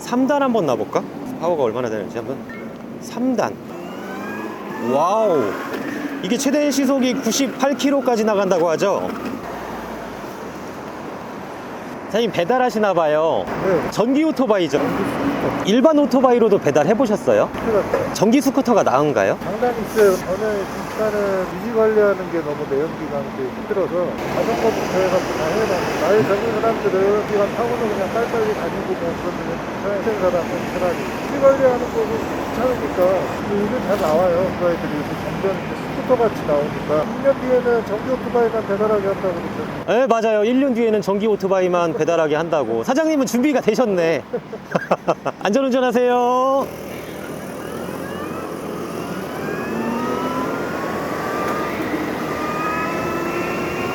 3단 한번 놔볼까? 파워가 얼마나 되는지 한번. 3단. 와우. 이게 최대 시속이 98km까지 나간다고 하죠? 사장님 배달하시나 봐요. 네. 전기 오토바이죠 일반 오토바이로도 배달해 보셨어요? 그렇죠. 전기 스쿠터가 나은가요? 장단이 있어요. 저는 일단은 유지 관리하는 게 너무 내연기관 게 힘들어서 자전거부터 해갖고 다 해야 되는 나이 젊은 사람들은 기관 타고는 그냥 빨리빨리 다니고 뭐 그러면 괜찮은 사람은 차라리 유지 관리하는 거는 귀찮으니까 요즘 잘 나와요. 그 아이들이 점점 이제 스쿠터 같이 나오니까 6년 뒤에는 전기 오토바이만 배달하게 한다고 그러죠. 네 맞아요. 1년 뒤에는 전기 오토바이만 배달하게 한다고. 사장님은 준비가 되셨네. 안전운전 하세요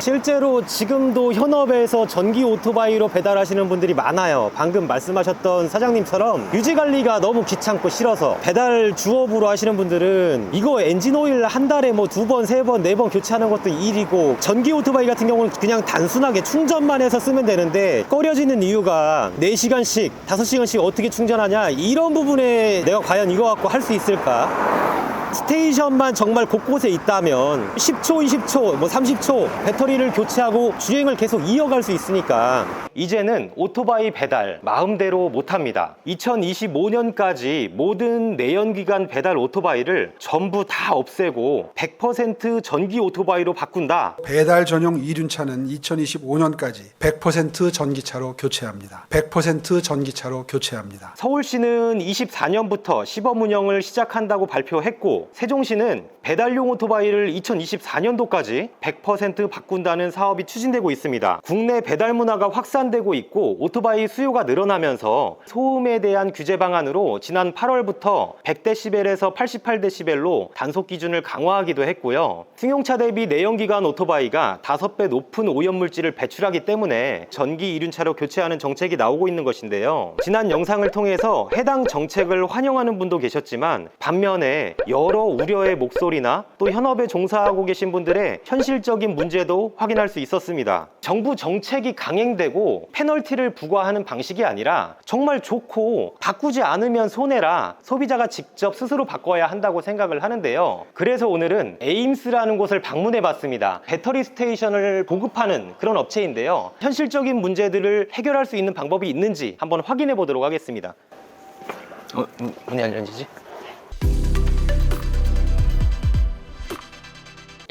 실제로 지금도 현업에서 전기 오토바이로 배달하시는 분들이 많아요. 방금 말씀하셨던 사장님처럼 유지 관리가 너무 귀찮고 싫어서 배달 주업으로 하시는 분들은 이거 엔진 오일 한 달에 뭐 두 번, 세 번, 네 번 교체하는 것도 일이고 전기 오토바이 같은 경우는 그냥 단순하게 충전만 해서 쓰면 되는데 꺼려지는 이유가 4시간씩, 5시간씩 어떻게 충전하냐 이런 부분에 내가 과연 이거 갖고 할 수 있을까? 스테이션만 정말 곳곳에 있다면 10초, 20초, 뭐 30초 배터리를 교체하고 주행을 계속 이어갈 수 있으니까 이제는 오토바이 배달 마음대로 못합니다. 2025년까지 모든 내연기관 배달 오토바이를 전부 다 없애고 100% 전기 오토바이로 바꾼다. 배달 전용 이륜차는 2025년까지 100% 전기차로 교체합니다. 100% 전기차로 교체합니다. 서울시는 24년부터 시범 운영을 시작한다고 발표했고 세종시는 배달용 오토바이를 2024년도까지 100% 바꾼다는 사업이 추진되고 있습니다. 국내 배달 문화가 확산되고 있고 오토바이 수요가 늘어나면서 소음에 대한 규제 방안으로 지난 8월부터 100데시벨에서 88데시벨로 단속 기준을 강화하기도 했고요. 승용차 대비 내연기관 오토바이가 5배 높은 오염물질을 배출하기 때문에 전기 이륜차로 교체하는 정책이 나오고 있는 것인데요. 지난 영상을 통해서 해당 정책을 환영하는 분도 계셨지만 반면에 여러 우려의 목소리나 또 현업에 종사하고 계신 분들의 현실적인 문제도 확인할 수 있었습니다. 정부 정책이 강행되고 페널티를 부과하는 방식이 아니라 정말 좋고 바꾸지 않으면 손해라 소비자가 직접 스스로 바꿔야 한다고 생각을 하는데요. 그래서 오늘은 에임스라는 곳을 방문해 봤습니다. 배터리 스테이션을 보급하는 그런 업체인데요. 현실적인 문제들을 해결할 수 있는 방법이 있는지 한번 확인해 보도록 하겠습니다. 어, 문- 문이 안 열리지?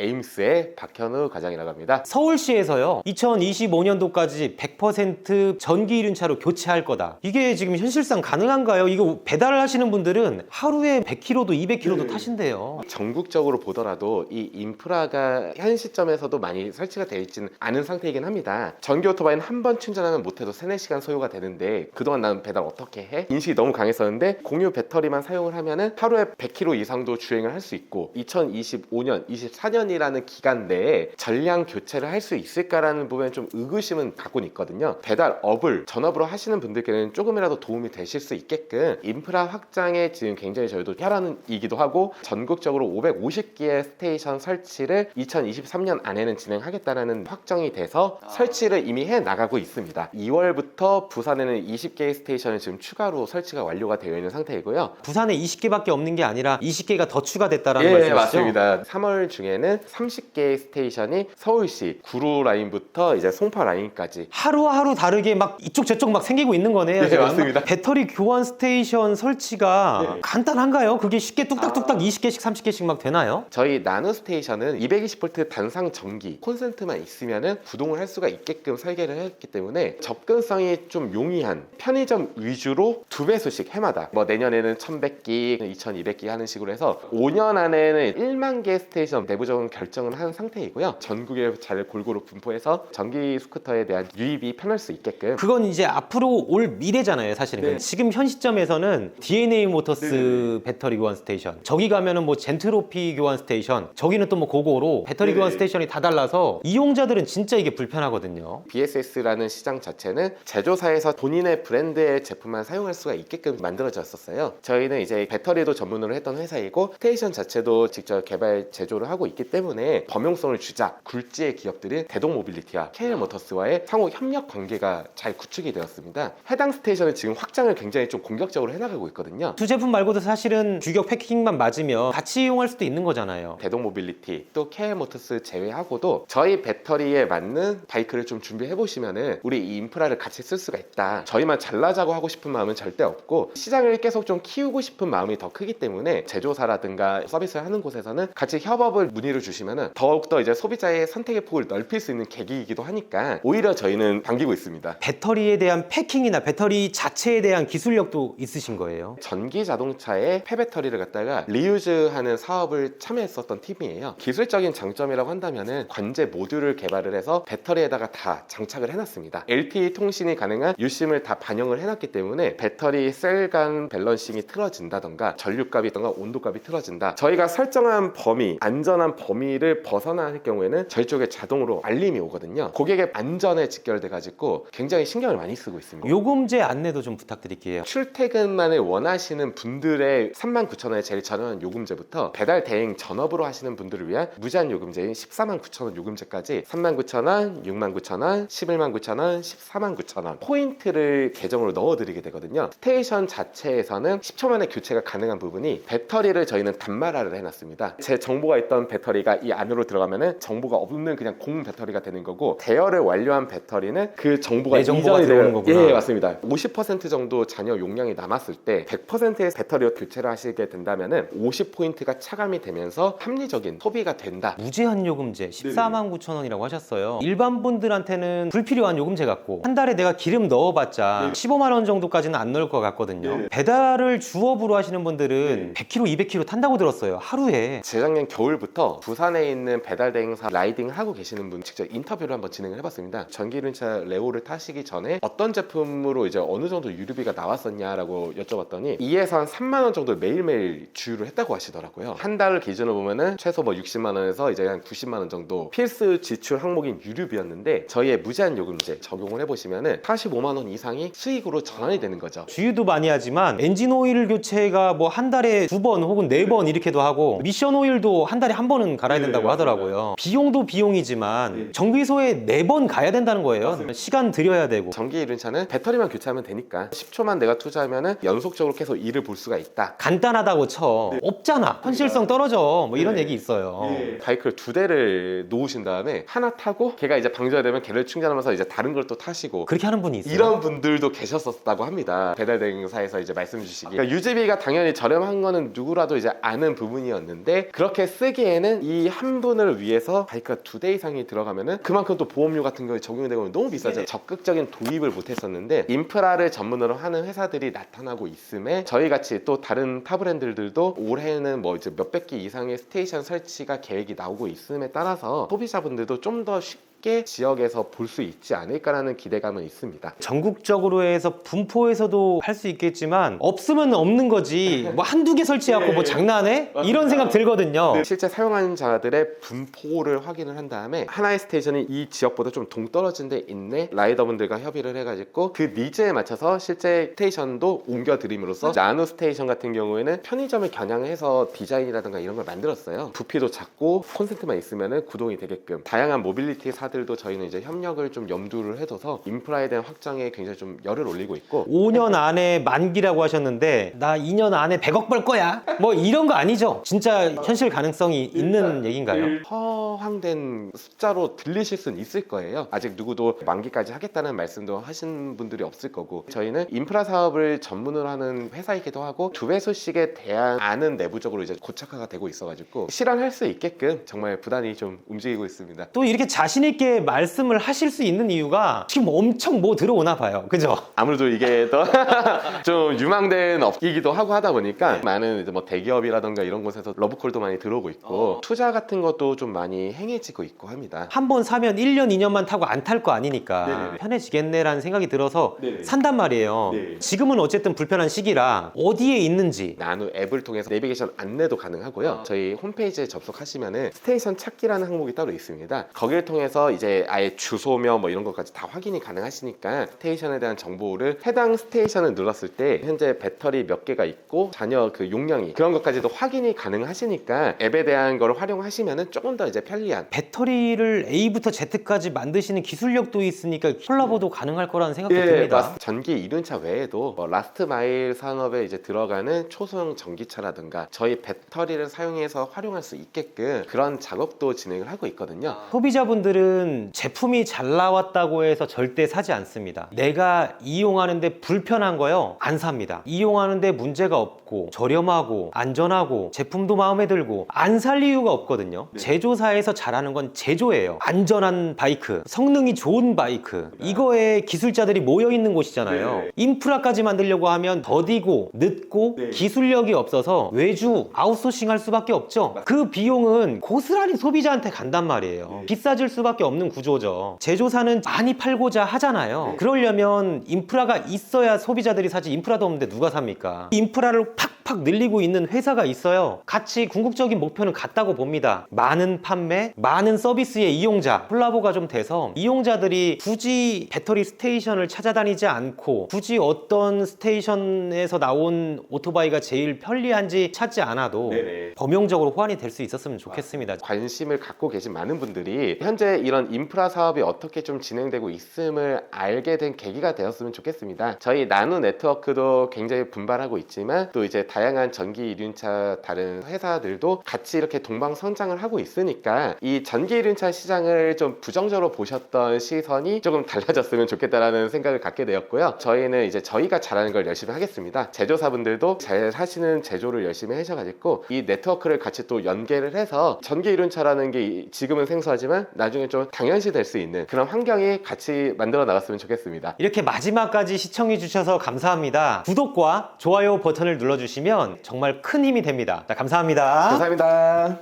에임스의 박현우 과장이라고 합니다. 서울시에서요 2025년도까지 100% 전기 이륜차로 교체할 거다 이게 지금 현실상 가능한가요? 이거 배달을 하시는 분들은 하루에 100km도 200km도 타신대요 전국적으로 보더라도 이 인프라가 현 시점에서도 많이 설치가 되어 있지는 않은 상태이긴 합니다. 전기 오토바이는 한 번 충전하면 못해도 3, 4시간 소요가 되는데 그동안 나는 배달 어떻게 해? 인식이 너무 강했었는데 공유 배터리만 사용을 하면은 하루에 100km 이상도 주행을 할 수 있고 2025년, 24년이 라는 기간 내에 전량 교체를 할 수 있을까라는 부분에 좀 의구심은 갖고는 있거든요. 배달 업을 전업으로 하시는 분들께는 조금이라도 도움이 되실 수 있게끔 인프라 확장에 지금 굉장히 저희도 혈안이기도 하고 전국적으로 550개의 스테이션 설치를 2023년 안에는 진행하겠다라는 확정이 돼서 설치를 이미 해 나가고 있습니다. 2월부터 부산에는 20개의 스테이션이 지금 추가로 설치가 완료가 되어 있는 상태이고요. 부산에 20개밖에 없는 게 아니라 20개가 더 추가됐다라는 예, 말씀이시죠? 맞습니다. 3월 중에는 30개의 스테이션이 서울시 구로 라인부터 이제 송파 라인까지 하루하루 다르게 막 이쪽 저쪽 막 생기고 있는 거네요. 네, 지금. 맞습니다. 배터리 교환 스테이션 설치가 네. 간단한가요? 그게 쉽게 뚝딱뚝딱 20개씩 30개씩 막 되나요? 저희 나노 스테이션은 220V 단상 전기 콘센트만 있으면은 구동을 할 수가 있게끔 설계를 했기 때문에 접근성이 좀 용이한 편의점 위주로 두 배수씩 해마다 뭐 내년에는 1100기, 2200기 하는 식으로 해서 5년 안에는 1만 개 스테이션 내부적 인 결정을 한 상태이고요. 전국에 잘 골고루 분포해서 전기 스쿠터에 대한 유입이 편할 수 있게끔 그건 이제 앞으로 올 미래잖아요, 사실은. 네. 지금 현 시점에서는 DNA 모터스 배터리 교환 스테이션, 저기 가면은 뭐 젠트로피 교환 스테이션, 저기는 또 뭐 고고로 배터리 네. 교환 스테이션이 다 달라서 이용자들은 진짜 이게 불편하거든요. BSS라는 시장 자체는 제조사에서 본인의 브랜드의 제품만 사용할 수가 있게끔 만들어졌었어요. 저희는 이제 배터리도 전문으로 했던 회사이고 스테이션 자체도 직접 개발 제조를 하고 있기 때문에 범용성을 주자 굴지의 기업들인 대동 모빌리티와 KL 모터스와의 상호 협력 관계가 잘 구축이 되었습니다. 해당 스테이션은 지금 확장을 굉장히 좀 공격적으로 해나가고 있거든요. 두 제품 말고도 사실은 규격 패키징만 맞으면 같이 이용할 수도 있는 거잖아요. 대동 모빌리티 또 KL 모터스 제외하고도 저희 배터리에 맞는 바이크를 좀 준비해 보시면은 우리 이 인프라를 같이 쓸 수가 있다. 저희만 잘나자고 하고 싶은 마음은 절대 없고 시장을 계속 좀 키우고 싶은 마음이 더 크기 때문에 제조사라든가 서비스를 하는 곳에서는 같이 협업을 문의를 주시면은 더욱더 이제 소비자의 선택의 폭을 넓힐 수 있는 계기이기도 하니까 오히려 저희는 반기고 있습니다. 배터리에 대한 패킹이나 배터리 자체에 대한 기술력도 있으신 거예요. 전기 자동차의 폐배터리를 갖다가 리유즈하는 사업을 참여했었던 팀이에요. 기술적인 장점이라고 한다면은 관제 모듈을 개발을 해서 배터리에다가 다 장착을 해놨습니다. LTE 통신이 가능한 유심을 다 반영을 해놨기 때문에 배터리 셀 간 밸런싱이 틀어진다던가 전류값이던가 온도값이 틀어진다. 저희가 설정한 범위, 안전한 범위 를 벗어나는 경우에는 저희 쪽에 자동으로 알림이 오거든요. 고객의 안전에 직결돼 가지고 굉장히 신경을 많이 쓰고 있습니다. 요금제 안내도 좀 부탁드릴게요. 출퇴근만을 원하시는 분들의 39,000원의 제일 저렴한 요금제부터 배달 대행 전업으로 하시는 분들을 위한 무제한 요금제인 14만 9천원 요금제까지 39,000원, 69,000원, 119,000원, 149,000원 포인트를 계정으로 넣어드리게 되거든요. 스테이션 자체에서는 10초 만에 교체가 가능한 부분이 배터리를 저희는 단말화를 해놨습니다. 제 정보가 있던 배터리가 이 안으로 들어가면은 정보가 없는 그냥 공 배터리가 되는 거고 대여를 완료한 배터리는 그 정보가 내 정보가 되는- 거구나. 예, 맞습니다. 50% 정도 잔여 용량이 남았을 때 100%의 배터리로 교체를 하시게 된다면은 50포인트가 차감이 되면서 합리적인 소비가 된다. 무제한 요금제 14만 9천 원이라고 하셨어요. 일반 분들한테는 불필요한 요금제 같고 한 달에 내가 기름 넣어봤자 15만 원 정도까지는 안 넣을 것 같거든요. 배달을 주업으로 하시는 분들은 100km, 200km 탄다고 들었어요. 하루에. 재작년 겨울부터 부 산에 있는 배달 대행사 라이딩을 하고 계시는 분 직접 인터뷰를 한번 진행을 해봤습니다. 전기륜차 레오를 타시기 전에 어떤 제품으로 이제 어느 정도 유류비가 나왔었냐라고 여쭤봤더니 2에서 한 3만 원 정도 매일매일 주유를 했다고 하시더라고요. 한 달을 기준으로 보면은 최소 뭐 60만 원에서 이제 한 90만 원 정도 필수 지출 항목인 유류비였는데 저희의 무제한 요금제 적용을 해보시면은 45만 원 이상이 수익으로 전환이 되는 거죠. 주유도 많이 하지만 엔진 오일 교체가 뭐 한 달에 두 번 혹은 네 번 이렇게도 하고 미션 오일도 한 달에 한 번은 갈아야 된다고 하더라고요. 비용도 비용이지만 정비소에 네번 가야 된다는 거예요. 시간 들여야 되고. 전기 이륜차는 배터리만 교체하면 되니까 10초만 내가 투자하면은 연속적으로 계속 일을 볼 수가 있다. 간단하다고 쳐. 없잖아. 현실성 떨어져. 뭐 이런 얘기 있어요. 바이크를 두 대를 놓으신 다음에 하나 타고 걔가 이제 방전되면 걔를 충전하면서 이제 다른 걸 또 타시고 그렇게 하는 분이 있어요. 이런 분들도 계셨었다고 합니다. 배달 대행사에서 이제 말씀 주시기. 그러니까 유지비가 당연히 저렴한 거는 누구라도 이제 아는 부분이었는데 그렇게 쓰기에는 이한 분을 위해서 바이크가 두 대 이상이 들어가면은 그만큼 또 보험료 같은 거에 적용이 되고 너무 비싸죠. 적극적인 도입을 못 했었는데 인프라를 전문으로 하는 회사들이 나타나고 있음에 저희 같이 또 다른 타 브랜드들도 올해는 뭐 이제 몇백 개 이상의 스테이션 설치가 계획이 나오고 있음에 따라서 소비자분들도 좀 더 쉽게 지역에서 볼 수 있지 않을까라는 기대감은 있습니다. 전국적으로 해서 분포에서도 할 수 있겠지만 없으면 없는 거지. 뭐 한두 개 설치하고 뭐 장난해? 이런 생각 들거든요. 실제 사용하는 자들의 분포를 확인을 한 다음에 하나의 스테이션이 이 지역보다 좀 동떨어진 데 있네 라이더분들과 협의를 해가지고 그 니즈에 맞춰서 실제 스테이션도 옮겨드림으로써 나노 스테이션 같은 경우에는 편의점을 겨냥해서 디자인이라든가 이런 걸 만들었어요 부피도 작고 콘센트만 있으면 구동이 되게끔 다양한 모빌리티 사들도 저희는 이제 협력을 좀 염두를 해둬서 인프라에 대한 확장에 굉장히 좀 열을 올리고 있고 5년 안에 만기라고 하셨는데 나 2년 안에 100억 벌 거야. 뭐 이런 거 아니죠? 진짜 현실 가능성이 있는 얘기인가요? 허황된 숫자로 들리실 수는 있을 거예요. 아직 누구도 만기까지 하겠다는 말씀도 하신 분들이 없을 거고 저희는 인프라 사업을 전문으로 하는 회사이기도 하고 두 배수씩에 대한 안은 내부적으로 이제 고착화가 되고 있어가지고 실현할 수 있게끔 정말 부단히 좀 움직이고 있습니다. 또 이렇게 자신 있게 말씀을 하실 수 있는 이유가 지금 엄청 뭐 들어오나 봐요. 그죠? 아무래도 이게 또 좀 유망된 업이기도 하고 하다 보니까 많은 이제 뭐 대기업이라던가 이런 곳에서 러브콜도 많이 들어오고 있고 투자 같은 것도 좀 많이 행해지고 있고 합니다. 한 번 사면 1년, 2년만 타고 안 탈 거 아니니까 네네네. 편해지겠네라는 생각이 들어서 네네. 산단 말이에요. 네. 지금은 어쨌든 불편한 시기라 어디에 있는지 나누 앱을 통해서 내비게이션 안내도 가능하고요. 저희 홈페이지에 접속하시면은 스테이션 찾기라는 항목이 따로 있습니다. 거기를 통해서 이제 아예 주소며 뭐 이런 것까지 다 확인이 가능하시니까 스테이션에 대한 정보를 해당 스테이션을 눌렀을 때 현재 배터리 몇 개가 있고 잔여 그 용량이 그런 것까지도 확인이 가능하시니까 앱에 대한 걸 활용하시면은 조금 더 이제 편리한 배터리를 A부터 Z까지 만드시는 기술력도 있으니까 콜라보도 가능할 거라는 생각도 듭니다. 맞- 전기 이륜차 외에도 뭐 라스트 마일 산업에 이제 들어가는 초소형 전기차라든가 저희 배터리를 사용해서 활용할 수 있게끔 그런 작업도 진행을 하고 있거든요. 소비자분들은 제품이 잘 나왔다고 해서 절대 사지 않습니다. 내가 이용하는데 불편한 거요 안 삽니다. 이용하는데 문제가 없고 저렴하고 안전하고 제품도 마음에 들고 안 살 이유가 없거든요. 제조사에서 잘하는 건 제조예요. 안전한 바이크, 성능이 좋은 바이크 이거에 기술자들이 모여 있는 곳이잖아요. 네. 인프라까지 만들려고 하면 더디고 늦고 네. 기술력이 없어서 외주 아웃소싱 할 수밖에 없죠. 그 비용은 고스란히 소비자한테 간단 말이에요. 비싸질 수밖에 없는 구조죠. 제조사는 많이 팔고자 하잖아요. 그러려면 인프라가 있어야 소비자들이 사지 인프라도 없는데 누가 삽니까? 인프라를 팍 팍 늘리고 있는 회사가 있어요. 같이 궁극적인 목표는 같다고 봅니다. 많은 판매, 많은 서비스의 이용자, 콜라보가 좀 돼서 이용자들이 굳이 배터리 스테이션을 찾아다니지 않고 굳이 어떤 스테이션에서 나온 오토바이가 제일 편리한지 찾지 않아도 네네. 범용적으로 호환이 될 수 있었으면 좋겠습니다. 관심을 갖고 계신 많은 분들이 현재 이런 인프라 사업이 어떻게 좀 진행되고 있음을 알게 된 계기가 되었으면 좋겠습니다. 저희 나누 네트워크도 굉장히 분발하고 있지만 또 이제 다양한 전기 이륜차 다른 회사들도 같이 이렇게 동방 성장을 하고 있으니까 이 전기 이륜차 시장을 좀 부정적으로 보셨던 시선이 조금 달라졌으면 좋겠다라는 생각을 갖게 되었고요. 저희는 이제 저희가 잘하는 걸 열심히 하겠습니다. 제조사분들도 잘 하시는 제조를 열심히 하셔가지고 이 네트워크를 같이 또 연계를 해서 전기 이륜차라는 게 이- 지금은 생소하지만 나중에 좀 당연시 될 수 있는 그런 환경이 같이 만들어 나갔으면 좋겠습니다. 이렇게 마지막까지 시청해 주셔서 감사합니다. 구독과 좋아요 버튼을 눌러 주시면 정말 큰 힘이 됩니다. 자, 감사합니다. 감사합니다.